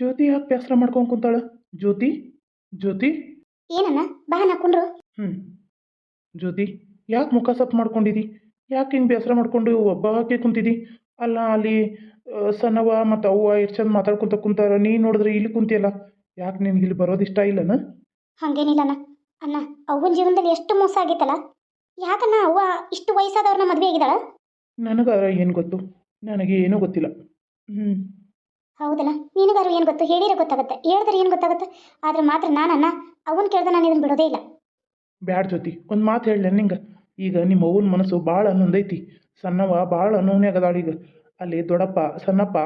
ಜ್ಯೋತಿ ಯಾಕೆ ಬೇಸರ ಮಾಡ್ಕೊಂಡ್ ಕುಂತಾಳ. ಜ್ಯೋತಿ ಜ್ಯೋತಿ. ಏನನ್ನ ಬಾ ನಾ ಕುಂಡ್ರು ಹ್ಮ್. ಜ್ಯೋತಿ ಯಾಕೆ ಮುಖ ಸಪ್ ಮಾಡ್ಕೊಂಡಿದಿ? ಯಾಕೆ ಹಿಂಗೆ ಬೇಸರ ಮಾಡ್ಕೊಂಡು ಒಬ್ಬ ಹಾಕಿ ಕುಂತಿದಿ? ಅಲ್ಲ ಅಲ್ಲಿ ಸನವ ಸಣ್ಣವ ಮತ್ತು ಅವ್ವ ಎಷ್ಟು ಚಂದ ಮಾತಾಡ್ಕೊಂತ ಕುಂತಾರ ನೀ ನೋಡಿದ್ರೆ ಇಲ್ಲಿ ಕುಂತಿಯಲ್ಲ. ಯಾಕೆ ನಿನ್ಗೆ ಇಲ್ಲಿ ಬರೋದು ಇಷ್ಟ ಇಲ್ಲನ? ಹಂಗೇನಿಲ್ಲ ಅಣ್ಣ ಅಣ್ಣ ಅವ್ವನ ಜೀವನದಲ್ಲಿ ಎಷ್ಟು ಮೋಸ ಆಗೈತಲ್ಲ ಯಾಕನ್ನ ಅವ್ವ ಇಷ್ಟು ವಯಸ್ಸಾದವ್ರನ್ನ ಮದುವೆ ಆಗಿದ್ದಾಳ? ನನಗಾರ ಏನು ಗೊತ್ತು? ನನಗೆ ಏನೂ ಗೊತ್ತಿಲ್ಲ. ಹ್ಞೂ ಹೌದಲ್ಲ? ನಿನಗಾರು ಏನು ಗೊತ್ತು? ಹೇಳಿರೋ ಗೊತ್ತಾಗುತ್ತೆ. ಹೇಳಿದ್ರೆ ಏನು ಗೊತ್ತಾಗುತ್ತೆ? ಆದ್ರೆ ಮಾತ್ರ ನಾನನ್ನ ಅವನ್ ಕೇಳ್ದೆ ನಾನು ಇದನ್ನ ಬಿಡೋದೇ ಇಲ್ಲ. ಬ್ಯಾಡ ಜ್ಯೋತಿ ಒಂದು ಮಾತು ಹೇಳ ನಿಂಗೆ. ಈಗ ನಿಮ್ಮ ಅವ್ವನ ಮನಸ್ಸು ಭಾಳ ಅನ್ನೊಂದೈತಿ. ಸಣ್ಣವ ಭಾಳ ಅನ್ನೋನ್ಯಾಗ ಅದಾಳ ಈಗ. ಅಲ್ಲಿ ದೊಡ್ಡಪ್ಪ ಸಣ್ಣಪ್ಪ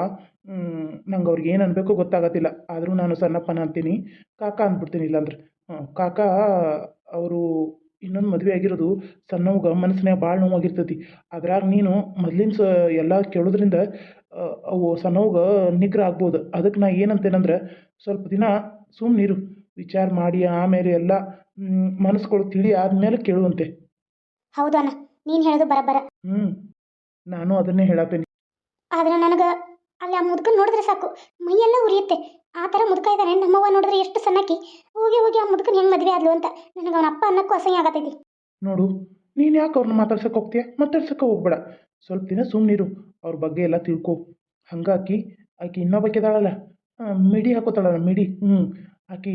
ನಂಗೆ ಅವ್ರಿಗೆ ಏನು ಅನ್ಬೇಕು ಗೊತ್ತಾಗತ್ತಿಲ್ಲ. ಆದರೂ ನಾನು ಸಣ್ಣಪ್ಪನ ಅಂತೀನಿ. ಕಾಕ ಅಂದ್ಬಿಡ್ತೀನಿ ಇಲ್ಲಾಂದ್ರೆ. ಹ್ಞೂ ಕಾಕ ಅವರು ಇನ್ನೊಂದು ಮದುವೆ ಆಗಿರೋದು ಸಣ್ಣವ್ಗ ಮನಸ್ಸಿನಾಗ ಭಾಳ ನೋವಾಗಿರ್ತೈತಿ. ಅದ್ರಾಗ ನೀನು ಮೊದ್ಲಿನ ಸ ಎಲ್ಲ ಕೇಳೋದ್ರಿಂದ ಅವು ಸಣ್ಣವ್ಗ ನಿಗ್ರ ಆಗ್ಬೋದು. ಅದಕ್ಕೆ ನಾ ಏನಂತೇನಂದ್ರೆ ಸ್ವಲ್ಪ ದಿನ ಸುಮ್ಮನಿರು ವಿಚಾರ ಮಾಡಿ ಆಮೇಲೆ ಎಲ್ಲ ಮನಸ್ಸುಗಳು ತಿಳಿ ಆದಮೇಲೆ ಕೇಳುವಂತೆ. ಹೌದು ಅಣ್ಣ ನೀನು ಹೇಳೋದು ಬರಬರ ಹ್ಞೂ ನಾನು ಅದನ್ನೇ ಹೇಳತ್ತೇನೆ ಆದ್ರೆ ನನಗೆ ಅಲ್ಲಿ ಆ ಮುದುಕನ್ ನೋಡಿದ್ರೆ ಸಾಕು ಮೈಯೆಲ್ಲ ಉರಿಯುತ್ತೆ. ಆ ಥರ ಮುದುಕ ಇದ್ದಾನೆ ನಮ್ಮವ್ವ ನೋಡಿದ್ರೆ ಎಷ್ಟು ಸಣ್ಣಕ್ಕಿ ಹೋಗಿ ಹೋಗಿ ಆ ಮುದುಕನ ಹೆಂಗೆ ಮದುವೆ ಆದ್ಲು ಅಂತ. ನನಗೆ ಅವನ ಅಪ್ಪ ಅನ್ನಕ್ಕೂ ಅಸಹ್ಯ ಆಗತೈತಿ ನೋಡು ನೀನು ಯಾಕೆ ಅವ್ರನ್ನ ಮಾತಾಡ್ಸಕ್ಕೆ ಹೋಗ್ತೀಯ? ಮಾತಾಡ್ಸಕ್ಕೆ ಹೋಗ್ಬೇಡ. ಸ್ವಲ್ಪ ದಿನ ಸುಮ್ಮನಿರು ಅವ್ರ ಬಗ್ಗೆ ಎಲ್ಲ ತಿಳ್ಕೊ. ಹಂಗಾಕಿ ಆಕೆ ಇನ್ನೊಬ್ಬಾಕಿ ಇದಾಳಲ್ಲ. ಮಿಡಿ ಹಾಕೋತಾಳಲ್ಲ ಮಿಡಿ. ಹ್ಞೂ ಆಕಿ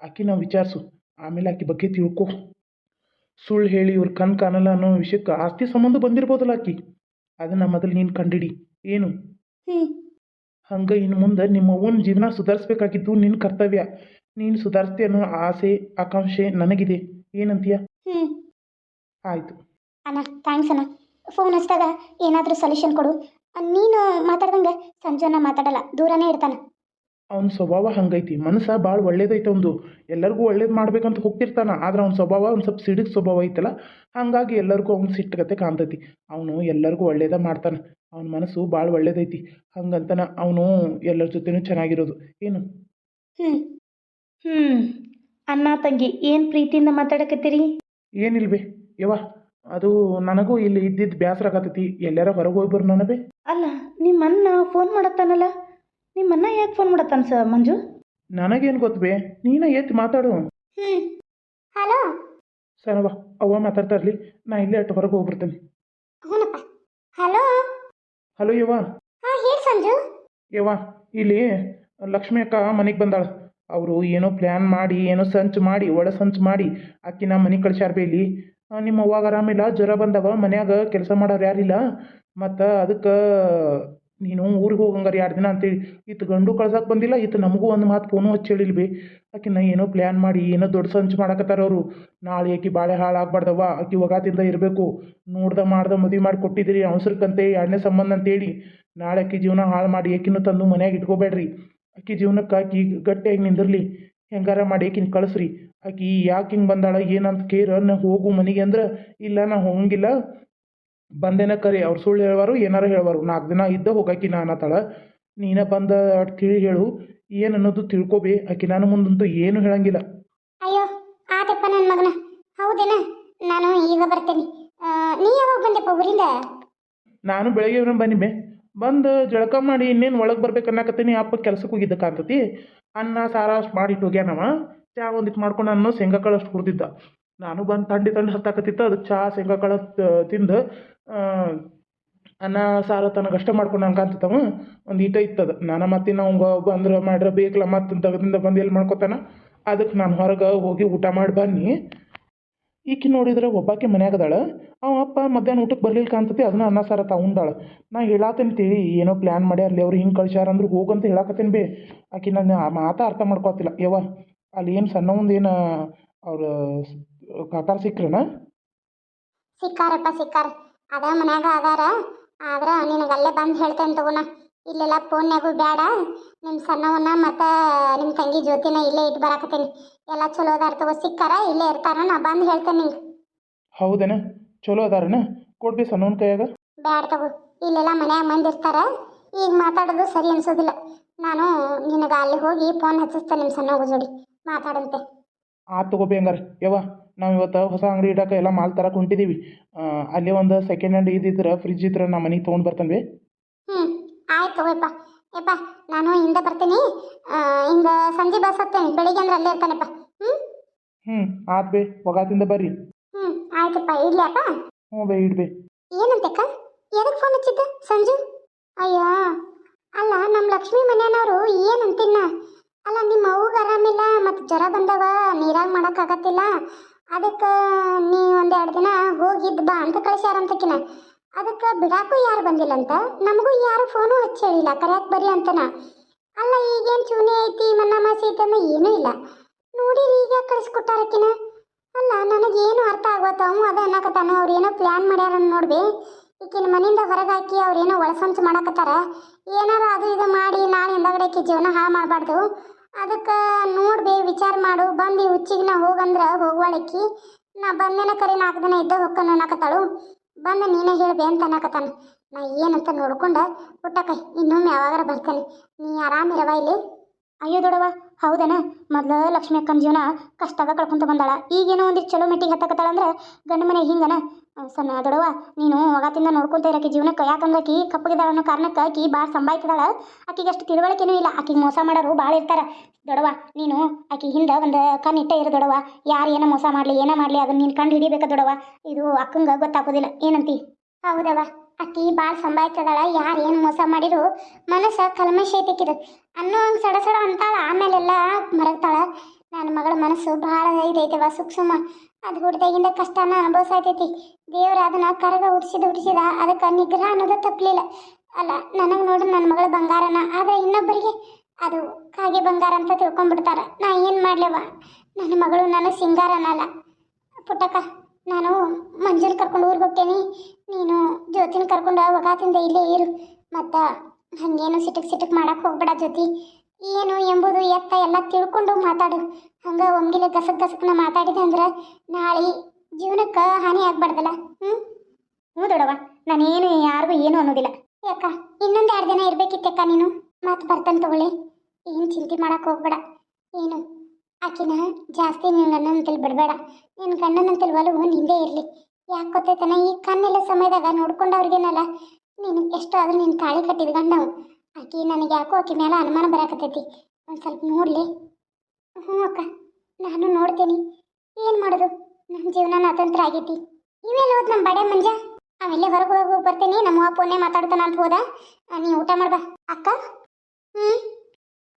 ಆಕಿ ನಾವು ವಿಚಾರಿಸು. ಆಮೇಲೆ ಆಕೆ ಬಗ್ಗೆ ತಿಳ್ಕೊ. ಸುಳ್ಳು ಹೇಳಿ ಇವ್ರ ಕಣ್ ಕಾಣಲ್ಲ ಅನ್ನೋ ವಿಷಯಕ್ಕೆ ಆಸ್ತಿ ಸಂಬಂಧ ಬಂದಿರ್ಬೋದಲ್ಲ ಆಕಿ. ಅದನ್ನು ಮೊದಲು ನೀನು ಕಂಡಿಡಿ. ಏನು? ಹ್ಞೂ ಹಂಗೆ ಇನ್ನು ಮುಂದೆ ನಿಮ್ಮ ಅವ್ವನ ಜೀವನ ಸುಧಾರಿಸ್ಬೇಕಾಗಿದ್ದು ನಿನ್ನ ಕರ್ತವ್ಯ. ನೀನು ಸುಧಾರಿಸ್ತಿ ಅನ್ನೋ ಆಸೆ ಆಕಾಂಕ್ಷೆ ನನಗಿದೆ. ಏನಂತೀಯ? ಹ್ಞೂ ಆಯಿತು. ಅಣ್ಣ ಥ್ಯಾಂಕ್ಸ್ ಅಣ್ಣ. ಫೋನ್ ಹಚ್ಚಿದಾಗ ಏನಾದರೂ ಸೊಲ್ಯೂಷನ್ ಕೊಡು. ನೀನು ಮಾತಾಡ್ದಂಗೆ ಸಂಜೆನ ಮಾತಾಡಲ್ಲ ದೂರನೇ ಇರ್ತಾನೆ. ಅವನ ಸ್ವಭಾವ ಹಂಗೈತಿ. ಮನಸ್ಸ ಭಾಳ ಒಳ್ಳೇದೈತೆ ಒಂದು ಎಲ್ಲರಿಗೂ ಒಳ್ಳೇದು ಮಾಡ್ಬೇಕಂತ ಹೋಗ್ತಿರ್ತಾನ ಆದ್ರೆ ಅವ್ನ ಸ್ವಭಾವ ಒಂದು ಸ್ವಲ್ಪ ಸಿಡಿದ ಸ್ವಭಾವ ಐತಲ್ಲ ಹಾಗಾಗಿ ಎಲ್ಲರಿಗೂ ಅವ್ನ ಸಿಟ್ಟಗತೆ ಕಾಣ್ತೈತಿ. ಅವನು ಎಲ್ಲರಿಗೂ ಒಳ್ಳೇದ ಮಾಡ್ತಾನೆ. ಅವನ ಮನಸ್ಸು ಭಾಳ ಒಳ್ಳೇದೈತಿ. ಹಂಗಂತನ ಅವನು ಎಲ್ಲರ ಜೊತೆನೂ ಚೆನ್ನಾಗಿರೋದು. ಏನು? ಹ್ಞೂ ಹ್ಞೂ ಅಣ್ಣ ತಂಗಿ ಏನು ಪ್ರೀತಿಯಿಂದ ಮಾತಾಡಕತ್ತೀರಿ? ಏನಿಲ್ವೇ ಯವ್ವ ಅದು ನನಗೂ ಇಲ್ಲಿ ಇದ್ದಿದ್ದು ಬೇಸರ ಆಗತೈತಿ. ಎಲ್ಲಾರ ಹೊರಗೆ ಹೋಗಿ ಬರು ನನಬೇ ಅಲ್ಲ ನಿಮ್ಮ ಅಣ್ಣ ಫೋನ್ ಮಾಡತ್ತಾನಲ್ಲ? ನಿಮ್ಮ ಅಣ್ಣ ಯಾಕೆ ಫೋನ್ ಮಾಡತ್ತಾನ ಸರ್ ಮಂಜು? ನನಗೇನು ಗೊತ್ತು ಬೇ. ನೀನೇ ಎತ್ತಿ ಮಾತಾಡು. ಹ್ಞೂ ಹಲೋ? ಸರವ ಅವ್ವ ಮಾತಾಡ್ತಾ ಇರಲಿ. ನಾ ಇಲ್ಲೇ ಅಟ್ಟು ಹೊರಗೆ ಹೋಗ್ಬಿಡ್ತೇನೆ. ಹಲೋ? ಹಲೋ ಯವ್ವ. ಹಾ ಹೇಳಿ ಸಂಜು. ಯವ್ವ ಇಲ್ಲಿ ಲಕ್ಷ್ಮಿ ಅಕ್ಕ ಮನೆಗೆ ಬಂದಾಳ. ಅವರು ಏನೋ ಪ್ಲ್ಯಾನ್ ಮಾಡಿ ಏನೋ ಸಂಚು ಮಾಡಿ ಒಳ ಸಂಚು ಮಾಡಿ ಅಕ್ಕಿನ ಮನೆ ಕಳ್ಸ್ಯಾರ ಬೇ ಇಲ್ಲಿ ನಿಮ್ಮ ಅವ್ವಾಗ ಆರಾಮಿಲ್ಲ? ಜ್ವರ ಬಂದವ? ಮನ್ಯಾಗ ಕೆಲಸ ಮಾಡೋರು ಯಾರಿಲ್ಲ? ಮತ್ತು ಅದಕ್ಕೆ ನೀನು ಊರಿಗೆ ಹೋಗಂಗಾರ ಎರಡು ದಿನ ಅಂತೇಳಿ ಇತ್ತು ಗಂಡು ಕಳ್ಸಕ್ಕೆ ಬಂದಿಲ್ಲ ಇತ್ತು ನಮಗೂ ಒಂದು ಮಾತು ಫೋನು ಹಚ್ಚಿ ಹೇಳಿಲ್ಲ ಬಿ ಆಕಿನ ಏನೋ ಪ್ಲ್ಯಾನ್ ಮಾಡಿ, ಏನೋ ದೊಡ್ಡ ಸಂಚು ಮಾಡಕತ್ತಾರ ಅವರು. ನಾಳೆ ಆಕಿ ಬಾಳೆ ಹಾಳಾಗ್ಬಾರ್ದವ್ವ, ಆಕಿ ಒಗಾತಿಂದ ಇರಬೇಕು. ನೋಡ್ದ ಮಾಡ್ದ ಮದುವೆ ಮಾಡಿ ಕೊಟ್ಟಿದ್ದೀರಿ, ಅವಸರಕ್ಕಂತೆ ಎರಡನೇ ಸಂಬಂಧ ಅಂತೇಳಿ. ನಾಳೆ ಆಕಿ ಜೀವನ ಹಾಳು ಮಾಡಿ ಆಕಿನೂ ತಂದು ಮನ್ಯಾಗ ಇಟ್ಕೋಬೇಡ್ರಿ. ಆಕಿ ಜೀವನಕ್ಕೆ ಆಕಿ ಗಟ್ಟಿಯಾಗಿ ನಿಂದಿರಲಿ. ಹೆಂಗಾರ ಮಾಡಿ ಆಕಿನ ಕಳಿಸ್ರಿ. ಆಕಿ ಯಾಕೆ ಹಿಂಗೆ ಬಂದಾಳ, ಏನಂತ ಕೇರ, ನಾ ಹೋಗು ಮನೆಗೆ ಅಂದ್ರೆ, ಇಲ್ಲ ನಾ ಹೋಗಂಗಿಲ್ಲ. ಬಂದೇನ ಕರಿ ಅವ್ರು ಸುಳ್ಳು ಹೇಳುವಾರು ಏನಾರ ಹೇಳುವಾರು. ನಾಲ್ಕು ದಿನ ಇದ್ದ ಹೋಗಾಕಿ ನಾ ಅನ್ನತಾಳ ನೀನ ಬಂದ ಅಟ್ ತಿಳಿ ಹೇಳು ಏನು ಅನ್ನೋದು ತಿಳ್ಕೊಬೇ ಆಕಿ ನಾನು ಮುಂದಂತೂ ಏನು ಹೇಳಂಗಿಲ್ಲ. ಅಯ್ಯೋ ಆತಪ್ಪ ನನ್ನ ಮಗನ. ಹೌದೇನ? ನಾನು ಈಗ ಬರ್ತೇನೆ. ನೀ ಯಾವಾಗ ಬಂದೆಪ್ಪ ಊರಿಂದ? ನಾನು ಬೆಳಗ್ಗೆ ಬನ್ನಿ ಬೇ ಬಂದು ಜಳಕ ಮಾಡಿ ಇನ್ನೇನು ಒಳಗೆ ಬರ್ಬೇಕು ಅನ್ನಕತ್ತೀನಿ ಅಪ್ಪ ಕೆಲ್ಸಕ್ಕೆ ಹೋಗಿದ್ದ ಕಾಂತತಿ. ಅನ್ನ ಸಾರ ಅಷ್ಟು ಮಾಡಿಟ್ಟು ಹೋಗ್ಯಾನವ. ಚಾ ಒಂದಿಟ್ಟು ಮಾಡ್ಕೊಂಡು ಅನ್ನೋ ಶೇಂಗಾ ಕಾಳು ಅಷ್ಟು ಹುರಿದಿದ್ದ ನಾನು ಬಂದು ತಂಡಿ ತಂಡಿ ಹತ್ತಾಕತ್ತಿತ್ತು ಅದಕ್ಕೆ ಚಾ ಶೇಂಗಾ ಕಾಳು ತಿಂದು ಅನ್ನ, ಸಾರ ತನಗಷ್ಟೇ ಮಾಡ್ಕೊಂಡು ಅನ್ಕಂತವ ಒಂದು ಈಟ ಇತ್ತದ ನಾನು ಮತ್ತೆ ನಾವು ಬಂದ್ರೆ ಮಾಡ್ರೆ ಬೇಕಲ್ಲ ಮತ್ತೆ ತಗದಿಂದ ಬಂದು ಎಲ್ಲಿ ಮಾಡ್ಕೊತಾನ? ಅದಕ್ಕೆ ನಾನು ಹೊರಗೆ ಹೋಗಿ ಊಟ ಮಾಡಿ ಬನ್ನಿ. ಈಕಿ ನೋಡಿದ್ರೆ ಒಬ್ಬಾಕಿ ಮನ್ಯಾಗ ಅದಾಳ ಅವ ಅಪ್ಪ ಮಧ್ಯಾಹ್ನ ಊಟಕ್ಕೆ ಬರ್ಲಿಲ್ಲ ಕಾಣ್ತತಿ, ಅದನ್ನ ಅನ್ನ, ಸಾರ ತಗೊಂಡಾಳ ನಾ ಹೇಳಾತೇನೆ ತಿಳಿ, ಏನೋ ಪ್ಲ್ಯಾನ್ ಮಾಡಿ ಅಲ್ಲಿ ಅವ್ರು ಹಿಂಗೆ ಕಳ್ಸ್ಯಾರ ಅಂದ್ರೆ ಹೋಗಂತ ಹೇಳಾಕತ್ತೇನೆ ಬೇ. ಆಕಿ ನಾನು ಮಾತಾ ಅರ್ಥ ಮಾಡ್ಕೊತಿಲ್ಲ. ಯವ್ವ, ಅಲ್ಲಿ ಏನು ಸಣ್ಣ ಏನು, ಅವ್ರ ಕಾಕಾರ ಸಿಕ್ರನ ಸಿಕ್ಕಾರಪ್ಪ ಸಿಕ್ಕಾರ. ಅದ ಮನ್ಯಾಗ ಅದಾರ. ಆದ್ರ ನಿನಗೆ ಅಲ್ಲೇ ಬಂದು ಹೇಳ್ತೇನೆ ತಗೋಣ. ಇಲ್ಲೆಲ್ಲ ಫೋನ್ಯಾಗೂ ಬೇಡ ನಿಮ್ಮ ಸಣ್ಣವನ್ನ ಮತ್ತು ನಿಮ್ಮ ತಂಗಿ ಜ್ಯೋತಿನ ಇಲ್ಲೇ ಇಟ್ಟು ಬರಾಕತ್ತೀನಿ. ಎಲ್ಲ ಚಲೋ ಅದಾರ ತಗೋ. ಸಿಕ್ಕಾರ? ಇಲ್ಲೇ ಇರ್ತಾರ. ನಾ ಬಂದು ಹೇಳ್ತೇನೆ ನಿಂಗೆ. ಹೌದೇನ? ಚಲೋ ಅದಾರನ? ಕೊಡ್ಬಿ ಸಣ್ಣವನ ಕೈಯಾಗ. ಬೇಡ ತಗೋ. ಇಲ್ಲೆಲ್ಲ ಮನ್ಯಾಗ ಮಂದಿ ಇರ್ತಾರ. ಈಗ ಮಾತಾಡೋದು ಸರಿ ಅನ್ಸೋದಿಲ್ಲ. ನಾನು ನಿನಗೆ ಅಲ್ಲಿ ಹೋಗಿ ಫೋನ್ ಹಚ್ಚಿಸ್ತೇನೆ ನಿಮ್ಮ ಸಣ್ಣ ಜೋಡಿ. ಮಾತಾಡಂತೆ. ಆ ತಗೋಬಿ ಹಂಗಾರ. ಯವ್ವ. ನಾವು ಇವತ್ತು ಹೊಸ ಅಂಗಡಿ ಇಡಕ್ಕೆ ಎಲ್ಲ ಮಾಲ್ ತರಕ್ಕೆ ಹೊಂಟಿದ್ದೀವಿ ಅಲ್ಲಿ ಒಂದು ಸೆಕೆಂಡ್ ಹ್ಯಾಂಡ್ ಇದ್ದಿದ್ರೆ ಫ್ರಿಜ್ ಇದ್ರೆ ನಮ್ಮ ಮನೆಗೆ ತೊಗೊಂಡು ಬರ್ತೇನೆ ಹ್ಞೂ ಆಯ್ತು ಯಪ್ಪ. ನಾನು ಹಿಂದೆ ಬರ್ತೀನಿ. ಹಿಂಗೆ ಸಂಜೆ ಬಸ್ ಹತ್ತೇನೆ ಬೆಳಿಗ್ಗೆ ಅಂದ್ರೆ ಅಲ್ಲೇ ಇರ್ತಾನೆಪ್ಪ. ಹ್ಞೂ ಹ್ಞೂ ಆತ್ ಬೇ ಒಗಾತಿಂದ ಬರ್ರಿ. ಹ್ಞೂ ಆಯ್ತಪ್ಪ ಇಡ್ಲಿಯಪ್ಪ ಹ್ಞೂ ಬೇ ಇಡ್ಬೇ ಏನಂತಕ್ಕ ಎದಕ್ಕೆ ಫೋನ್ ಹಚ್ಚಿದ್ದ ಸಂಜು? ಅಯ್ಯೋ ಅಲ್ಲ ನಮ್ಮ ಲಕ್ಷ್ಮಿ ಮನೆಯವರು ಏನಂತಿನ್ನ ಅಲ್ಲ ನಿಮ್ಮ ಅವ್ಗೆ ಆರಾಮಿಲ್ಲ ಮತ್ತು ಜ್ವರ ಬಂದವ ನೀರಾಗ ಮಾಡೋಕ್ಕಾಗತ್ತಿಲ್ಲ ಅದಕ್ಕೆ ನೀ ಒಂದೆರಡು ದಿನ ಹೋಗಿದ್ದು ಬಾ ಅಂತ ಕಳಿಸ್ಯಾರಂತಕಿನ ಅದಕ್ಕೆ ಬಿಡಾಕು ಯಾರು ಬಂದಿಲ್ಲಂತ? ನಮಗೂ ಯಾರು ಫೋನು ಹಚ್ಚಿ ಹೇಳಿಲ್ಲ ಬರ್ರಿ ಅಂತನ. ಅಲ್ಲ, ಈಗೇನು ಚೂನಿ ಐತಿ, ಮನ್ನಮ್ಮ ಅಂದ್ರೆ ಏನೂ ಇಲ್ಲ. ನೋಡಿರಿ ಈಗ ಕಳಿಸ್ಕೊಟ್ಟಾರಕಿನ. ಅಲ್ಲ, ನನಗೇನು ಅರ್ಥ ಆಗೋತ ಅವ ಅದ ಅನ್ನಕತ್ತಾನ. ಅವ್ರು ಏನೋ ಪ್ಲ್ಯಾನ್ ಮಾಡ್ಯಾರ ನೋಡ್ಬಿ. ಈಕಿನ ಮನೆಯಿಂದ ಹೊರಗಾಕಿ ಏನೋ ಒಳಸಂಚು ಮಾಡಕತ್ತಾರ. ಏನಾರ ಅದು ಇದು ಮಾಡಿ ನಾಳೆ ಹಿಂದಗಡೆ ಆಕಿ ಜೀವನ ಹಾಳು ಮಾಡಬಾರ್ದು. ಅದಕ್ಕೆ ನೋಡ್ಬಿ ವಿಚಾರ ಮಾಡು. ಬಂದು ಹುಚ್ಚಿಗೆ ನಾ ಹೋಗಂದ್ರೆ ಹೋಗ್ವಾಳಕ್ಕಿ. ನಾ ಬಂದೇನ ಕರಿ ನಾಲ್ಕು ದಿನ ಇದ್ದ ಹೊಕ್ಕನು ಅನ್ನಕತ್ತಾಳು. ಬಂದು ನೀನೇ ಹೇಳ್ಬಿ ಅಂತ ಅನ್ನಕತ್ತಾನ. ನಾ ಏನಂತ ನೋಡ್ಕೊಂಡ, ಪುಟ್ಟಕ್ಕ, ಇನ್ನೊಮ್ಮೆ ಯಾವಾಗಾರ ಬರ್ತೇನೆ. ನೀ ಆರಾಮಿರವ ಇಲ್ಲಿ? ಅಯ್ಯೋ ದೊಡವ ಹೌದನ? ಮೊದ್ಲು ಲಕ್ಷ್ಮಿ ಅಕ್ಕನ ಜೀವನ ಕಷ್ಟಾಗ ಕಳ್ಕೊಂತ ಬಂದಾಳ. ಈಗೇನೋ ಒಂದಿಷ್ಟು ಚಲೋ ಮೆಟ್ಟಿಗೆ ಹತ್ತಕತ್ತಾಳ ಅಂದ್ರೆ ಗಂಡ ಮನೆ ಹಿಂಗನ? ಸಣ್ಣ ದೊಡವ ನೀನು ಒಗಾತಿಂದ ನೋಡ್ಕೊಂತ ಇರಕ್ಕೆ ಜೀವನಕ್ಕೆ. ಯಾಕಂದ್ರೆ ಆಕಿ ಕಪ್ಪಗಿದಾಳ ಅನ್ನೋ ಕಾರಣಕ್ಕೆ ಆಕಿ ಭಾಳ ಸಂಬಾಯ್ತಿದಾಳ ಆಕಿಗೆ ಅಷ್ಟು ತಿಳುವಳಿಕೆನೂ ಇಲ್ಲ. ಆಕಿಗೆ ಮೋಸ ಮಾಡೋರು ಭಾಳ ಇರ್ತಾರೆ. ದೊಡವ ನೀನು ಆಕಿ ಹಿಂದೆ ಒಂದು ಕಣ್ಣು ಇಟ್ಟ ಇರು ದೊಡವ ಯಾರು ಏನೋ ಮೋಸ ಮಾಡಲಿ, ಏನೋ ಮಾಡಲಿ ಅದನ್ನ ನೀನು ಕಂಡು ಹಿಡಿಬೇಕ ದೊಡವ ಇದು ಅಕ್ಕಂಗೆ ಗೊತ್ತಾಗೋದಿಲ್ಲ. ಏನಂತಿ? ಹೌದವ ಆಕಿ ಭಾಳ ಸಂಭಾಯ್ತದಾಳ. ಯಾರು ಏನು ಮೋಸ ಮಾಡಿರು, ಮನಸ್ಸು ಕಲ್ಮಶ ಐತಿಕ್ಕಿದು ಅನ್ನೋ ಹಂಗೆ ಸಡ ಸಡ ಅಂತಾಳ. ಆಮೇಲೆಲ್ಲ ಮರಗ್ತಾಳ. ನನ್ನ ಮಗಳ ಮನಸ್ಸು ಭಾಳ ಇದೈತವ ಸೂಕ್ಷ್ಮ ಅದು ಹುಡ್ದಾಗಿಂದ ಕಷ್ಟನ ಅನುಭವಿಸತೈತಿ. ದೇವ್ರ ಅದನ್ನ ಕರಗ ಹುಡ್ಸಿದ ಹುಡ್ಸಿದ ಅದಕ್ಕೆ ನಿಗ್ರಹ ಅನ್ನೋದು ತಪ್ಪಲಿಲ್ಲ ಅಲ್ಲ, ನನಗೆ ನೋಡ್ರಿ ನನ್ನ ಮಗಳ ಬಂಗಾರನ, ಆದ್ರೆ ಇನ್ನೊಬ್ಬರಿಗೆ ಅದು ಕಾಗೆ ಬಂಗಾರ ಅಂತ ತಿಳ್ಕೊಂಡ್ಬಿಡ್ತಾರ. ನಾ ಏನು ಮಾಡ್ಲವ? ನನ್ನ ಮಗಳು ನನ್ನ ಸಿಂಗಾರನಲ್ಲ ಪುಟ್ಟಕ್ಕ, ನಾನು ಮಂಜುಲ್ ಕರ್ಕೊಂಡು ಊರಿಗೆ ಹೋಗ್ತೇನೆ. ನೀನು ಜ್ಯೋತಿನ ಕರ್ಕೊಂಡು ಒಗಾತಿಂದ ಇಲ್ಲೇ ಇರು. ಮತ್ತು ಹಂಗೇನು ಸಿಟಕ್ ಸಿಟಕ್ ಮಾಡೋಕೆ ಹೋಗ್ಬೇಡ ಜ್ಯೋತಿ. ಏನು ಎಂಬುದು ಎತ್ತ ಎಲ್ಲ ತಿಳ್ಕೊಂಡು ಮಾತಾಡು. ಹಂಗೆ ಒಮ್ಗಿಲೆ ಗಸಕ್ ಗಸಕ್ನ ಮಾತಾಡಿದೆ ಅಂದ್ರೆ ನಾಳೆ ಜೀವನಕ್ಕೆ ಹಾನಿ ಆಗ್ಬಾರ್ದಲ್ಲ ಹ್ಞೂ ಹ್ಞೂ ದೊಡವ ನಾನೇನು ಯಾರಿಗೂ ಏನು ಅನ್ನೋದಿಲ್ಲ. ಯಾಕ ಇನ್ನೊಂದು ಎರಡು ದಿನ ಇರ್ಬೇಕಿತ್ತಕ್ಕ ನೀನು? ಮಾತು ಬರ್ತಾನೆ ತಗೊಳ್ಳಿ. ಏನು ಚಿಂತೆ ಮಾಡಕ್ಕೆ ಹೋಗ್ಬೇಡ. ಏನು, ಆಕಿನ ಜಾಸ್ತಿ ನಿನ್ನ ಗಂಡನಂತಲ್ಲಿ ಬಿಡಬೇಡ. ನಿನ್ನ ಗಂಡನಂತಲ್ಲಿ ಒಲವು ನಿಂದೇ ಇರಲಿ. ಯಾಕೆ ಗೊತ್ತೈತನ? ಈ ಕಣ್ಣೆಲ್ಲ ಸಮಯದಾಗ ನೋಡ್ಕೊಂಡವ್ರಿಗೇನಲ್ಲ. ನೀನು ಎಷ್ಟು ಆದರೂ ನೀನು ತಾಳಿ ಕಟ್ಟಿದ ಗಂಡವು. ಆಕಿ ನನಗೆ ಯಾಕೋ ಆಕಿ ಮೇಲೆ ಅನುಮಾನ ಬರಾಕತ್ತೈತಿ. ಒಂದು ಸ್ವಲ್ಪ ನೋಡಲಿ. ಹ್ಞೂ ಅಕ್ಕ, ನಾನು ನೋಡ್ತೀನಿ. ಏನು ಮಾಡೋದು? ನನ್ನ ಜೀವನ ಅತಂತ್ರ ಆಗೈತಿ. ಇವೆಲ್ಲ ಹೋದ್ ನಮ್ಮ ಬಡೆ ಮಂಜ? ಅವೆಲ್ಲೇ ಹೊರಗೆ ಹೋಗಿ ಬರ್ತೀನಿ, ನಮ್ಮ ಫೋನೇ ಮಾತಾಡ್ತಾನ ಅಂತ ಹೋದ. ನೀ ಊಟ ಮಾಡ್ಬಾ. ಅಕ್ಕ? ಹ್ಞೂ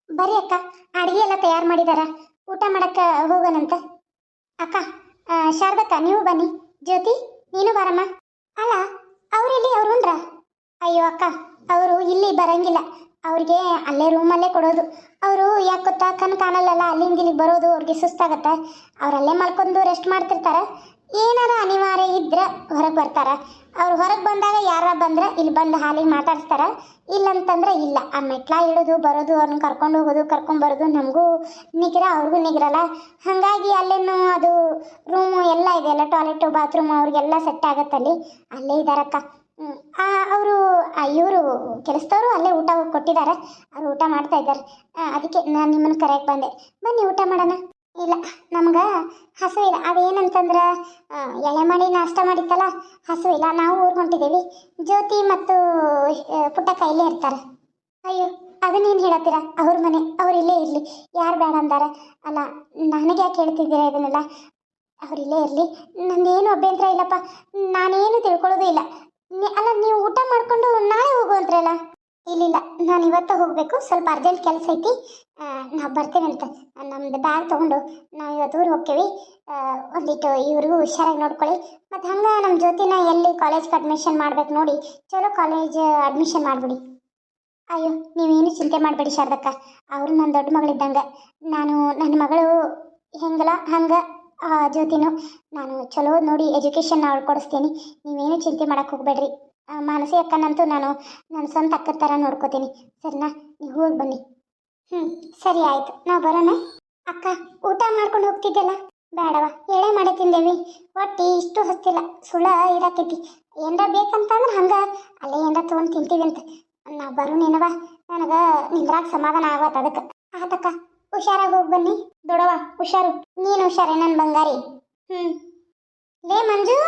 ಬರ್ರಿ ಅಕ್ಕ, ಅಡುಗೆ ಎಲ್ಲ ತಯಾರು ಮಾಡಿದಾರ. ಊಟ ಮಾಡಕ್ಕೆ ಹೋಗೋಣಂತ. ಅಕ್ಕ ಶಾರದಕ್ಕ, ನೀವು ಬನ್ನಿ. ಜ್ಯೋತಿ, ನೀನು ಬಾರಮ್ಮ. ಅಲ್ಲ ಅವರೆಲ್ಲಿ ಅವ್ರು ಉಂಡ್ರ? ಅಯ್ಯೋ, ಅಕ್ಕ. ಅವರು ಇಲ್ಲಿ ಬರಂಗಿಲ್ಲ. ಅವ್ರಿಗೆ ಅಲ್ಲೇ ರೂಮಲ್ಲೇ ಕೊಡೋದು. ಅವರು ಯಾಕೆ ಗೊತ್ತಾ? ಕಣ್ ಕಾಣಲ್ಲಲ್ಲ, ಅಲ್ಲಿಂದ ಇಲ್ಲಿಗೆ ಬರೋದು ಅವ್ರಿಗೆ ಸುಸ್ತಾಗತ್ತೆ. ಅವ್ರು ಅಲ್ಲೇ ಮಲ್ಕೊಂಡು ರೆಸ್ಟ್ ಮಾಡ್ತಿರ್ತಾರೆ. ಏನಾರ ಅನಿವಾರ್ಯ ಇದ್ರೆ ಹೊರಗೆ ಬರ್ತಾರೆ. ಅವ್ರು ಹೊರಗೆ ಬಂದಾಗ ಯಾರ ಬಂದ್ರೆ ಇಲ್ಲಿ ಬಂದು ಹಾಲಿಗೆ ಇಲ್ಲ ಇಲ್ಲಂತಂದ್ರೆ ಇಲ್ಲ. ಆ ಮೆಟ್ಲ ಇಡೋದು ಬರೋದು ಅವ್ರನ್ನ ಕರ್ಕೊಂಡು ಹೋಗೋದು, ಕರ್ಕೊಂಡು ಬರೋದು ನಮಗೂ ನಿಗ್ರ, ಅವ್ರಿಗೂ ನಿಗ್ರಲ್ಲ. ಹಾಗಾಗಿ ಅಲ್ಲೇನು ಅದು ರೂಮು ಎಲ್ಲ ಇದೆ ಅಲ್ಲ ಟಾಯ್ಲೆಟು ಬಾತ್ರೂಮು ಅವ್ರಿಗೆಲ್ಲ ಸೆಟ್ ಆಗತ್ತಲ್ಲಿ ಅಲ್ಲೇ ಇದಾರಕ್ಕ. ಅವರು ಇವರು ಕೆಲಸದವರು ಅಲ್ಲೇ ಊಟ ಕೊಟ್ಟಿದ್ದಾರೆ. ಅವ್ರು ಊಟ ಮಾಡ್ತಾ ಇದ್ದಾರೆ. ಅದಕ್ಕೆ ನಾನು ನಿಮ್ಮನ್ನು ಕರೆಯಕ್ಕೆ ಬಂದೆ. ಬನ್ನಿ ಊಟ ಮಾಡೋಣ. ಇಲ್ಲ, ನಮ್ಗೆ ಹಸು ಇಲ್ಲ. ಅದೇನಂತಂದ್ರೆ ಎಳೆ ಮಾಡಿ ನಾಷ್ಟ ಮಾಡಿತ್ತಲ್ಲ, ಹಸು ಇಲ್ಲ. ನಾವು ಊರು ಹೊಂಟಿದ್ದೀವಿ ಜ್ಯೋತಿ ಮತ್ತು ಪುಟ್ಟ ಇಲ್ಲೇ ಇರ್ತಾರೆ. ಅಯ್ಯೋ ಅದನ್ನೇನು ಹೇಳತ್ತೀರ? ಅವ್ರ ಮನೆ, ಅವ್ರು ಇಲ್ಲೇ ಇರಲಿ. ಯಾರು ಬೇಡ ಅಂದಾರ? ಅಲ್ಲ, ನನಗೆ ಯಾಕೆ ಹೇಳ್ತಿದ್ದೀರಾ ಇದನ್ನೆಲ್ಲ? ಅವ್ರು ಇಲ್ಲೇ ಇರಲಿ. ನಂದೇನು ಅಭ್ಯಂತರ ಇಲ್ಲಪ್ಪ. ನಾನೇನು ತಿಳ್ಕೊಳ್ಳೋದು ಇಲ್ಲ. ಅಲ್ಲ, ನೀವು ಊಟ ಮಾಡ್ಕೊಂಡು ನಾಳೆ ಹೋಗುವಂತ್ರಲ್ಲ? ಇಲ್ಲಿಲ್ಲ ನಾನು ಇವತ್ತು ಹೋಗಬೇಕು. ಸ್ವಲ್ಪ ಅರ್ಜೆಂಟ್ ಕೆಲಸ ಐತಿ. ನಾವು ಬರ್ತೇವೆ ಅಂತ. ನಮ್ಮದು ಬ್ಯಾಗ್ ತೊಗೊಂಡು ನಾವು ಇವತ್ತು ಊರಿಗೆ ಹೋಗ್ತೀವಿ. ಒಂದಿಟ್ಟು ಇವ್ರಿಗೂ ಹುಷಾರಾಗಿ ನೋಡ್ಕೊಳ್ಳಿ. ಮತ್ತು ಹಂಗೆ ನಮ್ಮ ಜ್ಯೋತಿನ ಎಲ್ಲಿ ಕಾಲೇಜ್ಗೆ ಅಡ್ಮಿಷನ್ ಮಾಡ್ಬೇಕು ನೋಡಿ, ಚಲೋ ಕಾಲೇಜ್ ಅಡ್ಮಿಷನ್ ಮಾಡಿಬಿಡಿ. ಅಯ್ಯೋ, ನೀವೇನು ಚಿಂತೆ ಮಾಡಬೇಡಿ ಶಾರದಕ್ಕ. ಅವರು ನನ್ನ ದೊಡ್ಡ ಮಗಳಿದ್ದಂಗೆ. ನಾನು ನನ್ನ ಮಗಳು ಹೆಂಗಲ್ಲ ಹಂಗೆ? ಜ್ಯೋತಿನು, ನಾನು ಚಲೋ ನೋಡಿ ಎಜುಕೇಷನ್ ಅವ್ಳು ಕೊಡಿಸ್ತೀನಿ. ನೀವೇನು ಚಿಂತೆ ಮಾಡಕ್ಕೆ ಹೋಗಬೇಡ್ರಿ. ಮಾನಸಿ ಅಕ್ಕನಂತೂ ನಾನು ನನ್ನ ಸ್ವಂತ ಅಕ್ಕ ಥರ ನೋಡ್ಕೋತೀನಿ. ಸರಿನಾ ನೀವು ಹೋಗಿ ಬನ್ನಿ. ಹ್ಞೂ ಸರಿ ಆಯಿತು. ನಾವು ಬರೋಣ? ಅಕ್ಕ, ಊಟ ಮಾಡ್ಕೊಂಡು ಹೋಗ್ತಿದ್ದೆಲ್ಲ ಬೇಡವ ಎಳೆ ಮಾಡಿ ತಿಂದೇವಿ. ಒಟ್ಟಿ ಇಷ್ಟು ಹಸ್ತಿಲ್ಲ. ಸುಳ ಇರಾಕೈತಿ. ಏನರ ಬೇಕಂತಂದ್ರೆ ಹಂಗೆ. ಅಲ್ಲೇ ಏನರ ತೊಗೊಂಡು ತಿಂತೀವಿ ಅಂತ. ನಾವು ಬರೋನೇನವ ನನಗೆ ನಿಂದ್ರಾಗ ಸಮಾಧಾನ ಆಗತ್ತೆ ಅದಕ್ಕೆ. ಆತಕ್ಕ. ಹುಷಾರಾಗಿ ಹೋಗಿ ಬನ್ನಿ. ದೊಡವ ಹುಷಾರು. ನೀನು ಹುಷಾರೇ ನನ್ನ ಬಂಗಾರಿ? ಹ್ಞೂ ಲೇ ಮಂಜು!